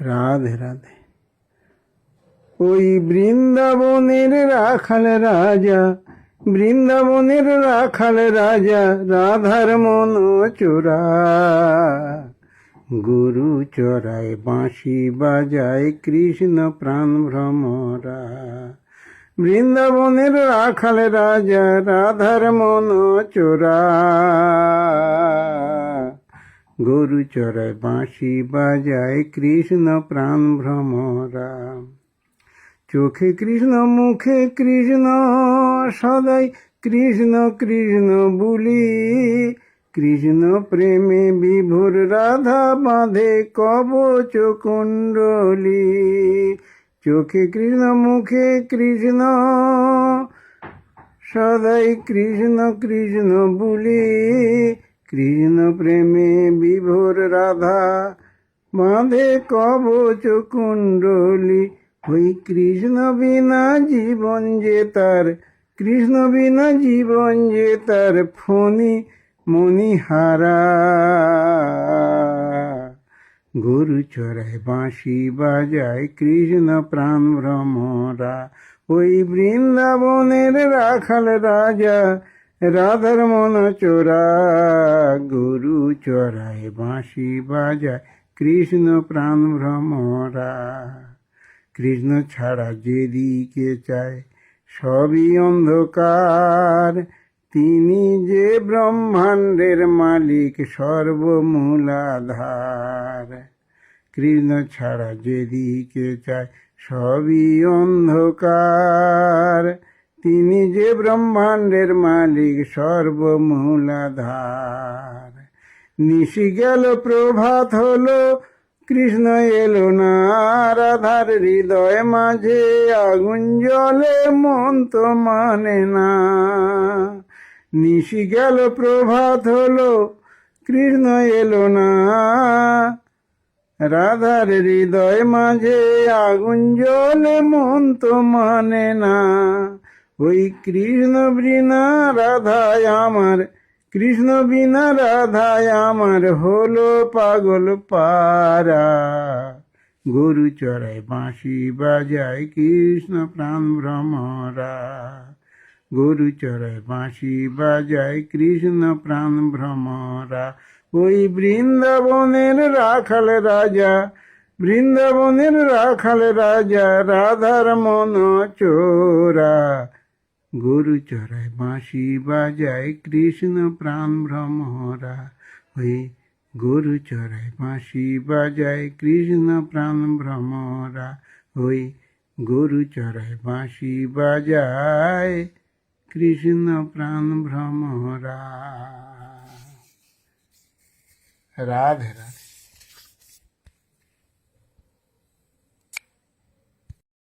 রাধে রাধে। ওই বৃন্দাবনের রাখাল রাজা, বৃন্দাবনের রাখাল রাজা, রাধার মন চোরা গুরু চড়ায় বাঁশি বাজায় কৃষ্ণ প্রাণ ভ্রমরা। বৃন্দাবনের রাখাল রাজা, রাধার মন চোরা গরু চড়ায় বাঁশি বাজায় কৃষ্ণ প্রাণ ভ্রমরা চোখে কৃষ্ণ মুখে কৃষ্ণ সদাই কৃষ্ণ কৃষ্ণ বলি কৃষ্ণ প্রেমে বিভোর রাধা বাঁধে কবচ কুণ্ডলী চোখে কৃষ্ণ মুখে কৃষ্ণ সদাই কৃষ্ণ কৃষ্ণ বলি কৃষ্ণ প্রেমে বিভোর রাধা, বাঁধে কবচ কুণ্ডলী। ওই কৃষ্ণ বিনা জীবন যে তার, কৃষ্ণ বিনা জীবন যে তার ফণি মণিহারা। গরু চড়ায় বাঁশি বাজায় কৃষ্ণ প্রাণ ভ্রমরা। ওই বৃন্দাবনের রাখাল রাজা রাধার মন চোরা, গরু চড়ায় বাঁশি বাজায়, কৃষ্ণ প্রাণ ভ্রমরা। কৃষ্ণ ছাড়া যেদিকে চায়, সবই অন্ধকার। তিনি যে ব্রহ্মাণ্ডের মালিক, সর্বমূলাধার। কৃষ্ণ ছাড়া যেদিকে চায়, সবই অন্ধকার। তিনি যে ব্রহ্মাণ্ডের মালিক, সর্বমূলাধার। নিশি গেল, প্রভাত হলো, কৃষ্ণ এলো না রাধার হৃদয় মাঝে, আগুন জলে মন তো মানে না। নিশি গেল, প্রভাত হলো, কৃষ্ণ এলো না। রাধার হৃদয় মাঝে, আগুন জলে মন তো মানে না। ওই কৃষ্ণ বৃনা রাধায় আমার, কৃষ্ণ বিনা রাধায় আমার হলো পাগল পারা গরু চড়ায়, বাঁশি বাজায়, কৃষ্ণ প্রাণ ভ্রমরা। গরু চড়ায়, বাঁশি বাজায়, কৃষ্ণ প্রাণ ভ্রমরা। ওই বৃন্দাবনের রাখাল রাজা, বৃন্দাবনের রাখাল রাজা, রাধার মন চোরা। গরু চড়ায় বাঁশি বাজায় কৃষ্ণ প্রাণ ভ্রমরা ওই গরু চড়ায় বাঁশি বাজায় কৃষ্ণ প্রাণ ভ্রমরা ওই গরু চড়ায় বাঁশি বাজায় কৃষ্ণ প্রাণ ভ্রমরা রাধে রাধে।